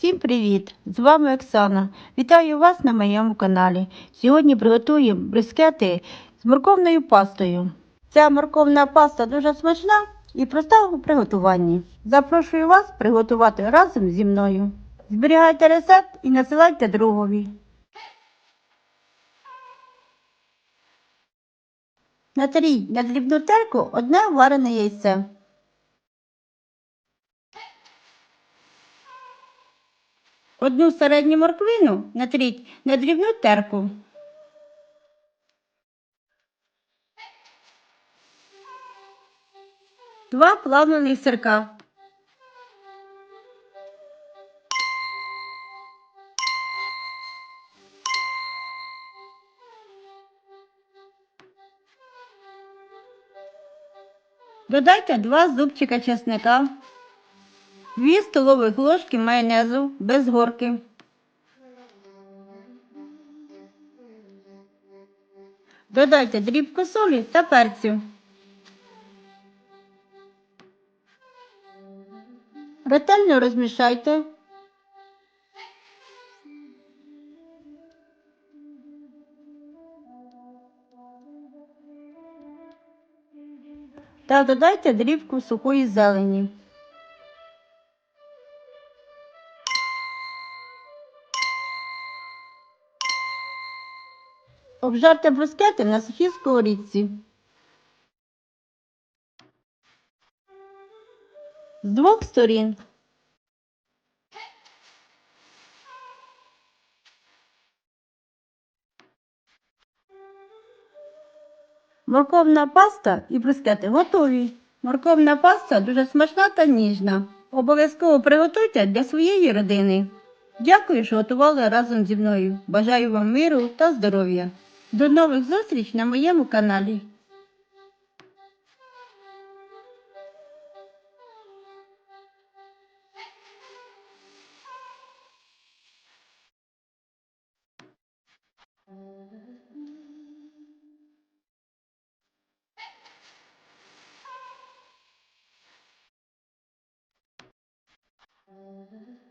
Всім привіт! З вами Оксана. Вітаю вас на моєму каналі. Сьогодні приготуємо брискети з морковною пастою. Ця морковна паста дуже смачна і проста у приготуванні. Запрошую вас приготувати разом зі мною. Зберігайте рецепт і насилайте другові. Натріть на дрібну терку одне варене яйце. Одну середню морквину натріть на дрібну терку. Два плавлених сирка. Додайте два зубчика чесника, дві столових ложки майонезу без горки. Додайте дрібку солі та перцю. Ретельно розмішайте. Та додайте дрібку сухої зелені. Обжарте брускети на сухій сковорідці. З двох сторін. Морковна паста і брускети готові. Морковна паста дуже смачна та ніжна. Обов'язково приготуйте для своєї родини. Дякую, що готували разом зі мною. Бажаю вам миру та здоров'я. До нових зустріч на моєму каналі. Mm-hmm.